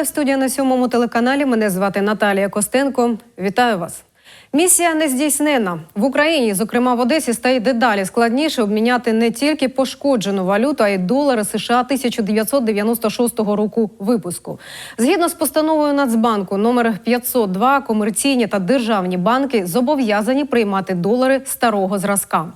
Лайв студія на сьомому телеканалі. Мене звати Наталія Костенко. Вітаю вас. Місія не здійснена в Україні, зокрема в Одесі, стає дедалі складніше обміняти не тільки пошкоджену валюту, а й долари США 1996 року випуску. Згідно з постановою Нацбанку номер 502, комерційні та державні банки зобов'язані приймати долари старого зразка.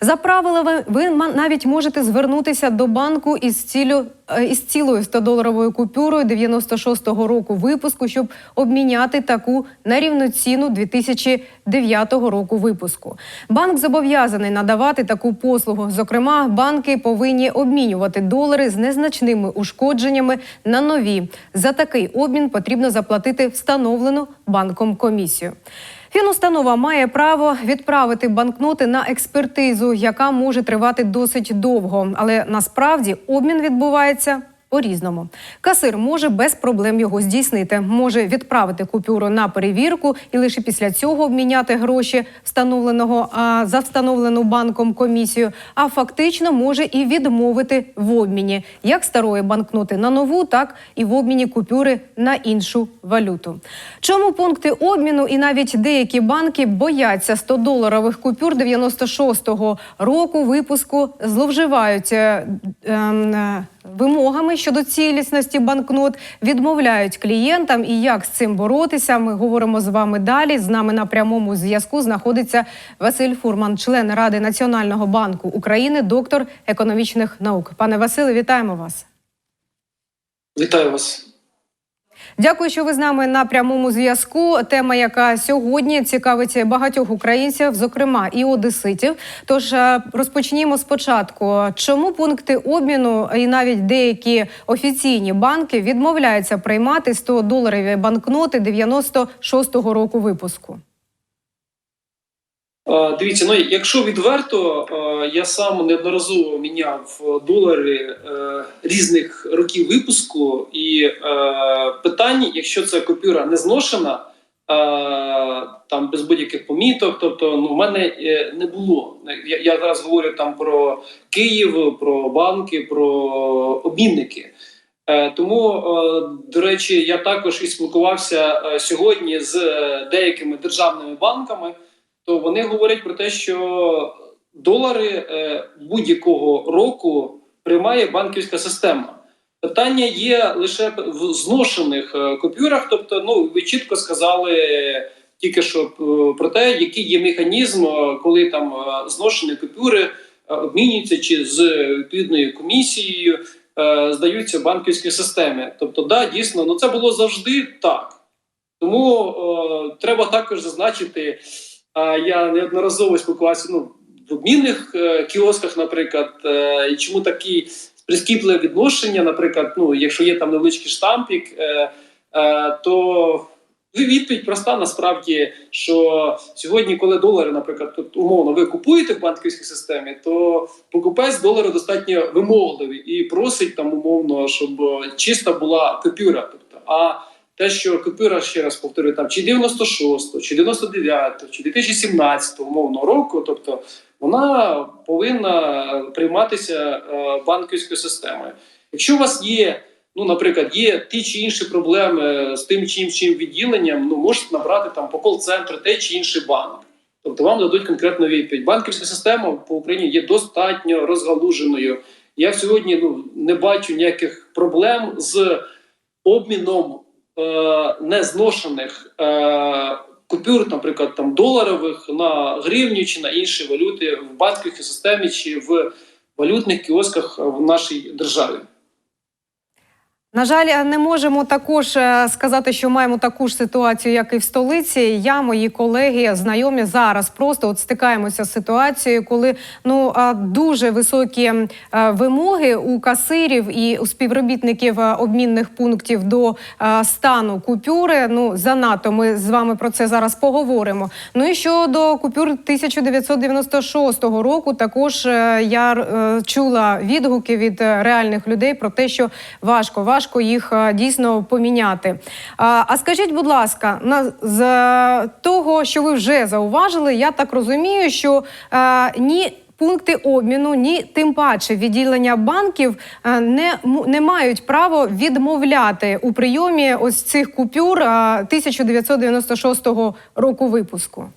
За правилами, ви навіть можете звернутися до банку із цілю із цілою 100-доларовою купюрою 96-го року випуску, щоб обміняти таку на рівноцінну 2009 року випуску. Банк зобов'язаний надавати таку послугу. Зокрема, банки повинні обмінювати долари з незначними ушкодженнями на нові. За такий обмін потрібно заплатити встановлену банком комісію. Фінустанова має право відправити банкноти на експертизу, яка може тривати досить довго, але насправді обмін відбувається. По-різному касир може без проблем його здійснити, може відправити купюру на перевірку і лише після цього обміняти гроші встановленого а, за встановлену банком комісію. А фактично може і відмовити в обміні як старої банкноти на нову, так і в обміні купюри на іншу валюту. Чому пункти обміну і навіть деякі банки бояться 100-доларових купюр 96-го року випуску, зловживають е, е, вимогами щодо цілісності банкнот, відмовляють клієнтам. І як з цим боротися? Ми говоримо з вами далі. З нами на прямому зв'язку знаходиться Василь Фурман, член Ради Національного банку України, доктор економічних наук. Пане Василе, вітаємо вас. Вітаю вас. Дякую, що ви з нами на прямому зв'язку. Тема, яка сьогодні цікавить багатьох українців, зокрема і одеситів. Тож е, розпочнімо спочатку. Чому пункти обміну і навіть деякі офіційні банки відмовляються приймати 100 доларові банкноти 96-го року випуску? Е, Дивіться, ну якщо відверто, е, я сам неодноразово міняв долари е, різних років випуску, і питань, якщо ця купюра не зношена, там без будь-яких поміток, тобто ну в мене не було. Я, я зараз говорю там про Київ, про банки, про обмінники. Тому, до речі, я також і спілкувався сьогодні з деякими державними банками. То вони говорять про те, що долари е, будь-якого року приймає банківська система. Питання є лише в зношених е, купюрах. Тобто, ну ви чітко сказали тільки що е, про те, який є механізм, коли там зношені купюри обмінюються чи з відповідною комісією здаються банківській системі. Тобто, да, дійсно, ну це було завжди так. Тому треба також зазначити. Я неодноразово спілкувався ну, в обмінних е, кіосках, наприклад, е, і чому такі прискіпливе відношення, наприклад, ну, якщо є там невеличкий штампік, е, то відповідь проста насправді, що сьогодні, коли долари, наприклад, тут умовно ви купуєте в банківській системі, то покупець долару достатньо вимогливий і просить там умовно, щоб чиста була купюра. Тобто, а те, що купюра, ще раз повторюю, там чи 96, чи 99, чи 2017 умовного року, тобто вона повинна прийматися е, банківською системою. Якщо у вас є, ну, наприклад, є ті чи інші проблеми з тим чи іншим відділенням, ну можете набрати там по кол-центру той чи інший банк. Тобто вам дадуть конкретну відповідь. Банківська система по Україні є достатньо розгалуженою. Я сьогодні ну, не бачу ніяких проблем з обміном е, незношених е, купюр, наприклад, там доларових на гривню чи на інші валюти в банківській системі чи в валютних кіосках в нашій державі. На жаль, не можемо також е, сказати, що маємо таку ж ситуацію, як і в столиці. Я, мої колеги, знайомі зараз просто от стикаємося з ситуацією, коли ну а, дуже високі е, вимоги у касирів і у співробітників е, обмінних пунктів до е, стану купюри. Ну занадто ми з вами про це зараз поговоримо. Ну і щодо купюр 1996 року, також е, я е, чула відгуки від е, реальних людей про те, що важко важко їх е, дійсно поміняти. А, скажіть, будь ласка, на з того, що ви вже зауважили, я так розумію, що е, ні пункти обміну, ні тим паче відділення банків е, не, не мають право відмовляти у прийомі ось цих купюр е, 1996 року випуску.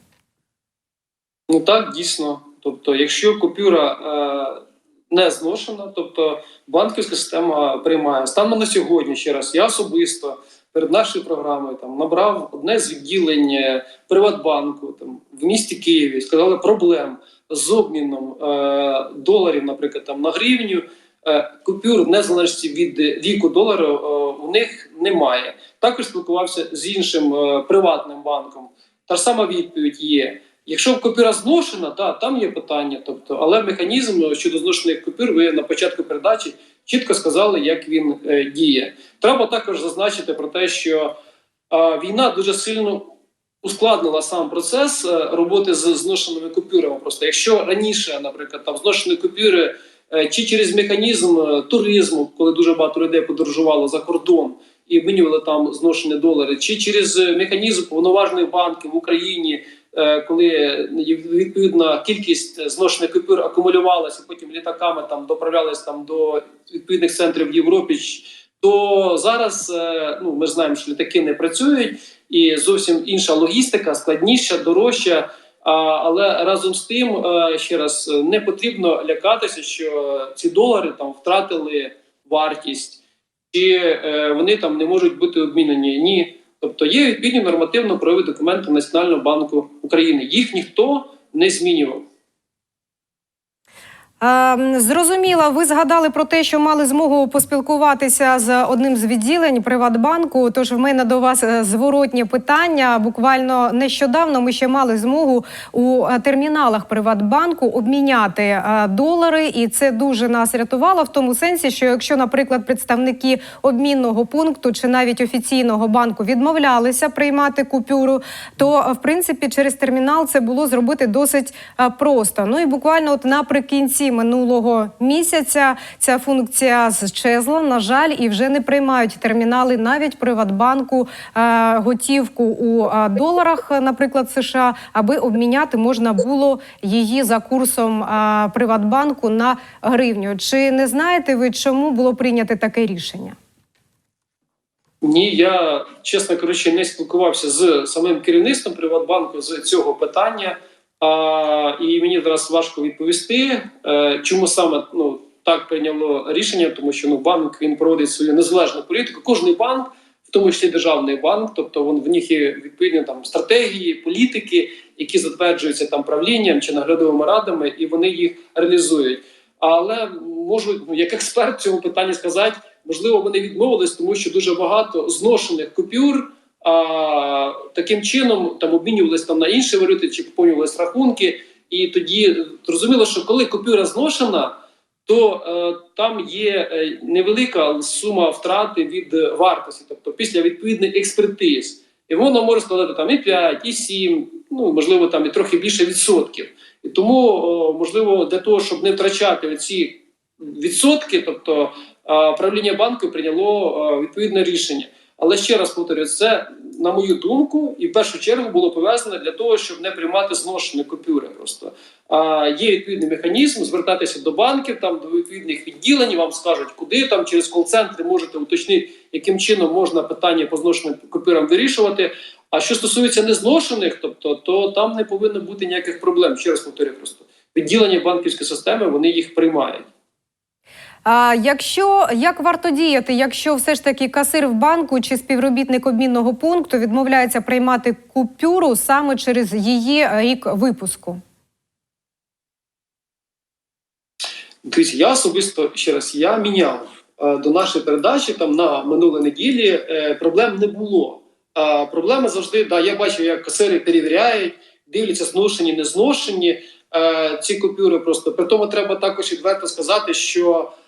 Ну так, дійсно. Тобто, якщо купюра е, не зношена, тобто банківська система приймає. Станом на сьогодні, ще раз, я особисто перед нашою програмою там набрав одне з відділень е, Приватбанку там, в місті Києві, сказали проблем з обміном е, доларів, наприклад, там, на гривню. Е, купюр в незалежності від віку долару е, у них немає. Також спілкувався з іншим приватним банком. Та ж сама відповідь є. Якщо купюра зношена, да, там є питання. Тобто, але механізм щодо зношених купюр, ви на початку передачі чітко сказали, як він е, діє. Треба також зазначити про те, що е, війна дуже сильно ускладнила сам процес е, роботи з зношеними купюрами. Просто якщо раніше, наприклад, там зношені купюри е, чи через механізм е, туризму, коли дуже багато людей подорожувало за кордон і обмінювали там зношені долари, чи через механізм повноважних банків в Україні. Е, Коли відповідна кількість зношених купюр акумулювалася, потім літаками там доправлялись там до відповідних центрів в Європі, то зараз е, ну ми знаємо, що літаки не працюють, і зовсім інша логістика, складніша, дорожча. Але разом з тим, е, ще раз е, не потрібно лякатися, що ці долари там втратили вартість, чи е, вони там не можуть бути обмінені. Ні. Тобто є відповідні нормативно-правові документи Національного банку України. Їх ніхто не змінював. Ем, Зрозуміла, ви згадали про те, що мали змогу поспілкуватися з одним з відділень Приватбанку. Тож в мене до вас е, зворотнє питання. Буквально нещодавно ми ще мали змогу у е, терміналах Приватбанку обміняти е, долари, і це дуже нас рятувало в тому сенсі, що якщо, наприклад, представники обмінного пункту чи навіть офіційного банку відмовлялися приймати купюру, то в принципі через термінал це було зробити досить просто. Ну і буквально от наприкінці минулого місяця ця функція зчезла. На жаль, і вже не приймають термінали навіть Приватбанку е, готівку у е, доларах, наприклад, США, аби обміняти можна було її за курсом е, Приватбанку на гривню. Чи не знаєте ви, чому було прийнято таке рішення? Ні, я чесно кажучи, не спілкувався з самим керівництвом Приватбанку з цього питання. І мені зараз важко відповісти, е, чому саме ну так прийняло рішення, тому що ну банк він проводить свою незалежну політику. Кожний банк, в тому числі державний банк, тобто він в них є відповідні там стратегії, політики, які затверджуються там правлінням чи наглядовими радами, і вони їх реалізують. Але можу ну, як експерт в цьому питанні сказати, можливо, вони відмовились, тому що дуже багато зношених купюр. А таким чином там обмінювалися там на інші валюти чи поповнювалися рахунки, і тоді зрозуміло, що коли купюра зношена, то е, там є е, невелика сума втрати від вартості, тобто після відповідних експертиз, і вона може складати там і 5, і 7, ну можливо, там і трохи більше відсотків. І тому о, можливо для того, щоб не втрачати ці відсотки, тобто правління банку прийняло е, відповідне рішення. Але ще раз повторюю, це на мою думку, і в першу чергу було пов'язане для того, щоб не приймати зношені купюри. Просто а є відповідний механізм звертатися до банків, там до відповідних відділень. Вам скажуть, куди там через кол-центри можете уточнити, яким чином можна питання по зношеним купюрам вирішувати. А що стосується незношених, тобто то там не повинно бути ніяких проблем. Ще раз повторюю, просто відділення банківської системи вони їх приймають. А якщо як варто діяти, якщо все ж таки касир в банку чи співробітник обмінного пункту відмовляється приймати купюру саме через її рік випуску? Дивіться, я особисто ще раз я міняв е, до нашої передачі там на минулій неділі. Е, проблем не було. А проблеми завжди да. Я бачу, як касири перевіряють, дивляться, зношені, не зношені е, ці купюри. Просто при тому треба також відверто сказати, що е,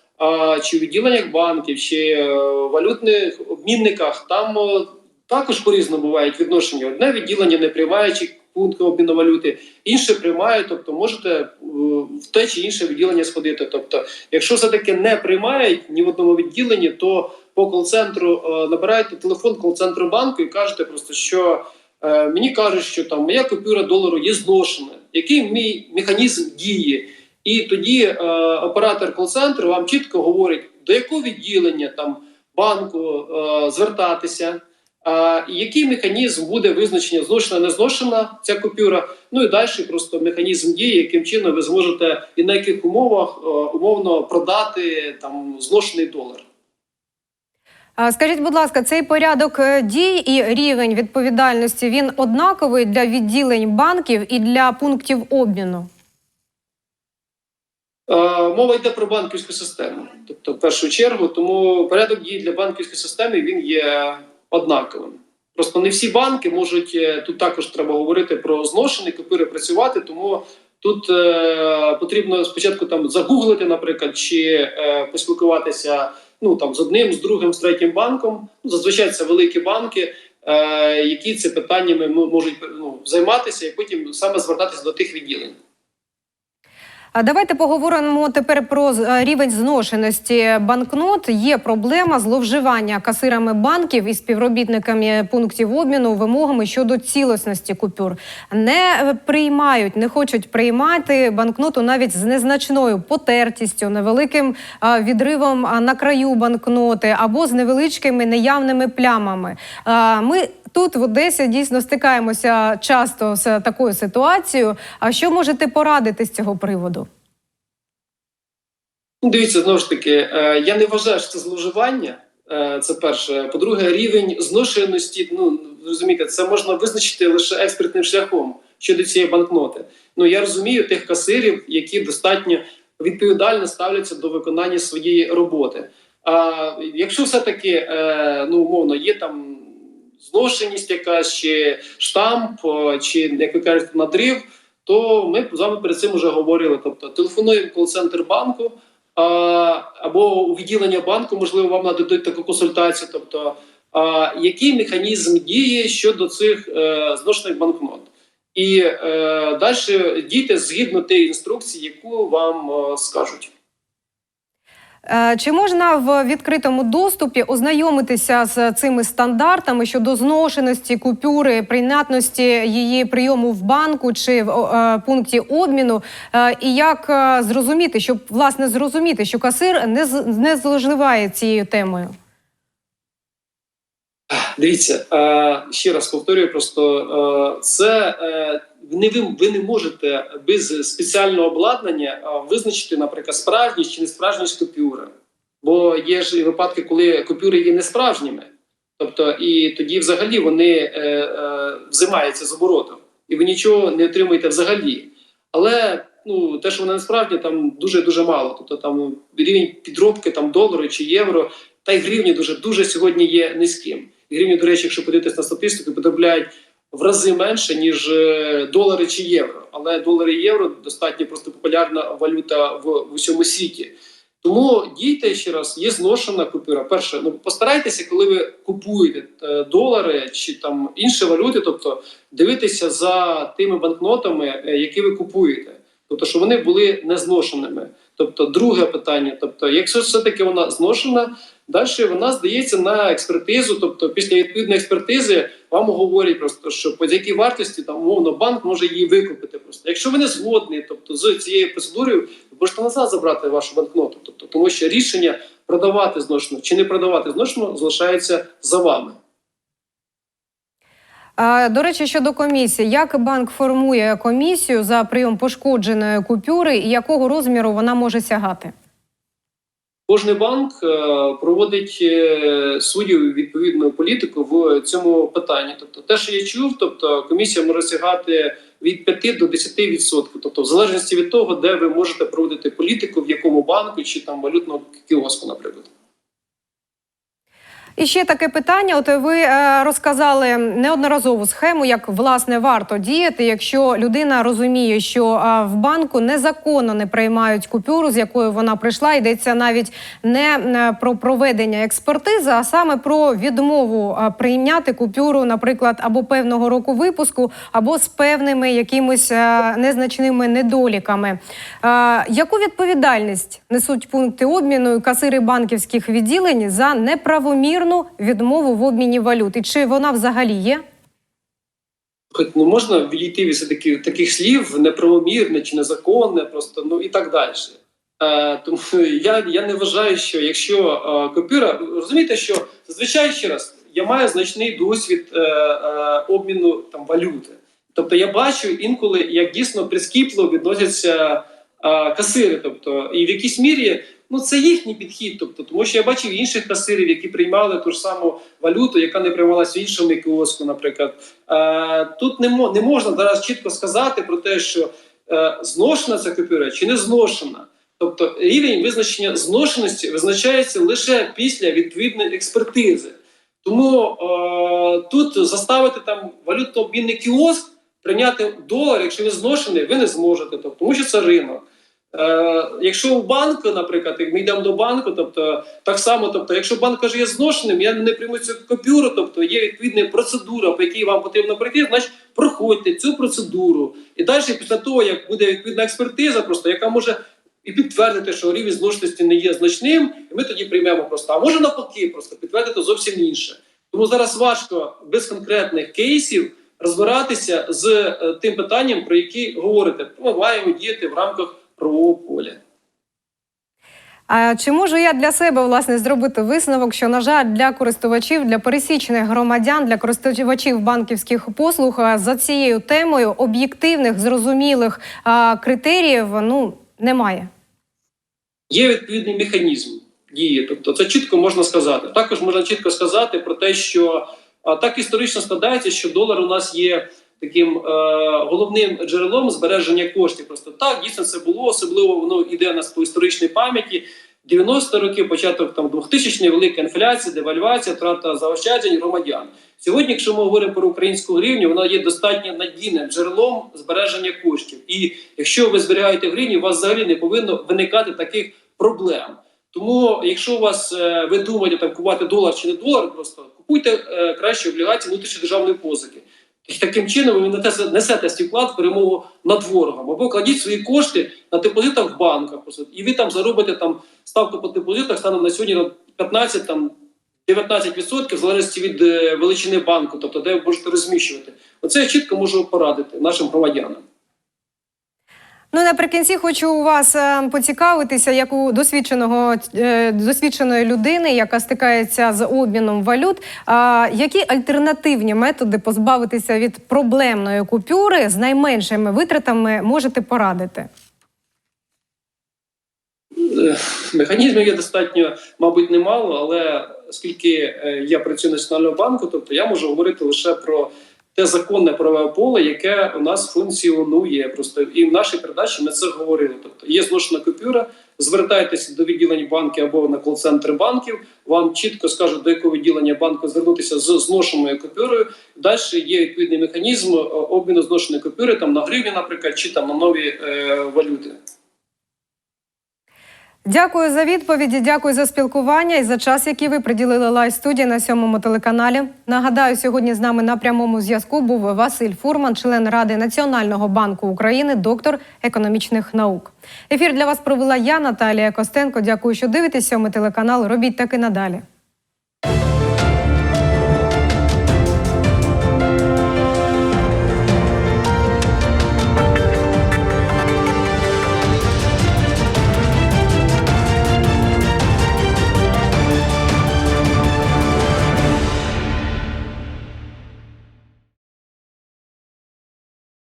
чи в відділеннях банків, чи е, валютних обмінниках там е, також по-різному бувають відношення. Одне відділення не приймаючи пункти обміну валюти, інше приймають, тобто можете е, в те чи інше відділення сходити. Тобто, якщо все таки не приймають ні в одному відділенні, то по кол-центру набираєте телефон кол-центру банку і кажете просто, що мені кажуть, що там моя купюра долару є зношена. Який мій механізм дії? І тоді е, оператор кол-центру вам чітко говорить, до якого відділення там банку е, звертатися, е, який механізм буде визначення зношена, не зношена ця купюра. Ну і далі просто механізм дії, яким чином ви зможете і на яких умовах е, умовно продати там зношений долар. Скажіть, будь ласка, цей порядок е, дій і рівень відповідальності він однаковий для відділень банків і для пунктів обміну? Е, Мова йде про банківську систему, тобто в першу чергу, тому порядок дій для банківської системи він є однаковим. Просто не всі банки можуть е, тут також треба говорити про зношені купюри працювати, тому тут е, потрібно спочатку там загуглити, наприклад, чи е, поспілкуватися ну там з одним, з другим, з третім банком. Ну, зазвичай це великі банки, е, які це питаннями можуть ну, займатися, і потім саме звертатися до тих відділень. А давайте поговоримо тепер про е, рівень зношеності банкнот. Є проблема зловживання касирами банків і співробітниками пунктів обміну вимогами щодо цілісності купюр. Не е, приймають, не хочуть приймати банкноту навіть з незначною потертістю, невеликим е, відривом на краю банкноти або з невеличкими неявними плямами. Ми Тут в Одесі дійсно стикаємося часто з такою ситуацією. А що можете порадити з цього приводу? Дивіться, знову ж таки, е, я не вважаю, що це зловживання. е, Це перше. По-друге, рівень зношеності. Ну розумієте, це можна визначити лише експертним шляхом щодо цієї банкноти. Ну я розумію тих касирів, які достатньо відповідально ставляться до виконання своєї роботи. А якщо все-таки е, ну умовно є там зношеність, якась чи штамп, чи як ви кажете, надрив, то ми з вами перед цим вже говорили. Тобто телефонуємо кол-центр банку а, або у відділення банку, можливо, вам нададуть таку консультацію. Тобто, а, який механізм дії щодо цих е, зношених банкнот. І е, далі дійте згідно тієї інструкції, яку вам е, скажуть. Е, Чи можна в відкритому доступі ознайомитися з цими стандартами щодо зношеності купюри, прийнятності її прийому в банку чи в е, пункті обміну? Е, І як зрозуміти, щоб власне зрозуміти, що касир не не зловживає цією темою? Дивіться, ще раз повторюю, просто це не ви, ви не можете без спеціального обладнання визначити, наприклад, справжність чи несправжність купюри. Бо є ж випадки, коли купюри є несправжніми. Тобто, і тоді взагалі вони е, е, взимаються з обороту, і ви нічого не отримуєте взагалі. Але ну, те, що вони несправжні, там дуже дуже мало. Тобто там рівень підробки там долару чи євро, та й гривні дуже дуже сьогодні є низьким. І гривні, до речі, якщо подивитися на статистику, потрапляють в рази менше, ніж е, долари чи євро. Але долари і євро достатньо просто популярна валюта в, в усьому світі. Тому дійте ще раз, є зношена купюра. Перше, ну постарайтеся, коли ви купуєте е, долари чи там інші валюти, тобто дивитися за тими банкнотами, е, які ви купуєте. Тобто, щоб вони були незношеними. Тобто, друге питання: тобто, якщо все-таки вона зношена, далі вона здається на експертизу. Тобто, після відповідної експертизи вам говорять просто, що по якій вартості там умовно банк може її викупити. Просто якщо ви не згодні, тобто з цією процедурою, ви можете назад забрати вашу банкноту. Тобто, тому що рішення продавати зношену чи не продавати зношену залишається за вами. До речі, щодо комісії, як банк формує комісію за прийом пошкодженої купюри і якого розміру вона може сягати? Кожний банк е, проводить е, свою відповідну політику в цьому питанні. Тобто, те, що я чув, тобто комісія може сягати від 5 до 10%. Тобто, в залежності від того, де ви можете проводити політику, в якому банку чи там валютному кіоску, наприклад. І ще таке питання. От ви е, розказали неодноразову схему, як власне варто діяти, якщо людина розуміє, що е, в банку незаконно не приймають купюру, з якою вона прийшла. Йдеться навіть не е, про проведення експертизи, а саме про відмову прийняти купюру, наприклад, або певного року випуску, або з певними якимось незначними недоліками. Яку відповідальність несуть пункти обміну і касири банківських відділень за неправомірну відмову в обміні валют? І чи вона взагалі є? Ну можна відійти від таких, таких слів неправомірне чи незаконне, просто ну і так далі. Е, тому я, я не вважаю, що якщо е, купюра, розумієте, що зазвичай ще раз я маю значний досвід е, е, обміну там валюти. Тобто я бачу інколи, як дійсно прискіпливо відносяться е, касири. Тобто, і в якійсь мірі ну це їхній підхід. Тобто, тому що я бачив інших касирів, які приймали ту ж саму валюту, яка не приймалася в іншому кіоску, наприклад. Е, тут не, не можна зараз чітко сказати про те, що е, зношена ця купюра чи не зношена. Тобто рівень визначення зношеності визначається лише після відповідної експертизи. Тому е, тут заставити там валютно-обмінний кіоск прийняти долар, якщо він зношений, ви не зможете, тобто, тому що це ринок. Е, якщо у банку, наприклад, як ми йдемо до банку, тобто так само, тобто, якщо банк каже, є зношеним, я не прийму цю купюру, тобто є відповідна процедура, по якій вам потрібно пройти, значить проходьте цю процедуру. І далі, після того, як буде відповідна експертиза, просто яка може і підтвердити, що рівень зношеності не є значним, і ми тоді приймемо просто. А може навпаки, просто підтвердити зовсім інше. Тому зараз важко без конкретних кейсів розбиратися з е, тим питанням, про які говорите. Ми маємо діяти в рамках правового поля. А чи можу я для себе власне зробити висновок, що на жаль для користувачів, для пересічних громадян, для користувачів банківських послуг за цією темою об'єктивних зрозумілих а, критеріїв ну немає? Є відповідний механізм дії, тобто це чітко можна сказати. Також можна чітко сказати про те, що а, так історично складається, що долар у нас є таким е, головним джерелом збереження коштів. Просто так дійсно це було, особливо воно йде нас по історичній пам'яті. 90 роки, початок там 2000 велика інфляція, девальвація, втрата заощаджень громадян. Сьогодні, якщо ми говоримо про українську гривню, вона є достатньо надійним джерелом збереження коштів. І якщо ви зберігаєте гривні, у вас взагалі не повинно виникати таких проблем. Тому, якщо у вас е, ви думаєте там купувати долар чи не долар, просто купуйте е, краще облігації внутрішньодержавної позики. І таким чином ви несете, свій вклад в перемогу над ворогом. Або кладіть свої кошти на депозитах в банках, і ви там заробите там ставку по депозитах станом на сьогодні на 15 там 19% в залежності від е, величини банку, тобто де ви можете розміщувати. Оце я чітко можу порадити нашим громадянам. Ну наприкінці хочу у вас е, поцікавитися, як у досвідченого е, досвідченої людини, яка стикається з обміном валют. Які альтернативні методи позбавитися від проблемної купюри з найменшими витратами можете порадити? Е, Механізмів є достатньо, мабуть, немало, але оскільки я працюю в Національному банку, тобто я можу говорити лише про те законне правове поле, яке у нас функціонує. Просто і в нашій передачі ми це говорили. Тобто є зношена купюра, звертайтеся до відділень банків або на кол-центр банків. Вам чітко скажуть, до якого відділення банку звернутися з зношеною купюрою. Далі є відповідний механізм е, обміну зношеної купюри там на гривні, наприклад, чи там на нові е, валюти. Дякую за відповіді. Дякую за спілкування і за час, який ви приділили лайв студії на сьомому телеканалі. Нагадаю, сьогодні з нами на прямому зв'язку був Василь Фурман, член Ради Національного банку України, доктор економічних наук. Ефір для вас провела я, Наталія Костенко. Дякую, що дивитесь сьомий телеканал. Робіть так і надалі.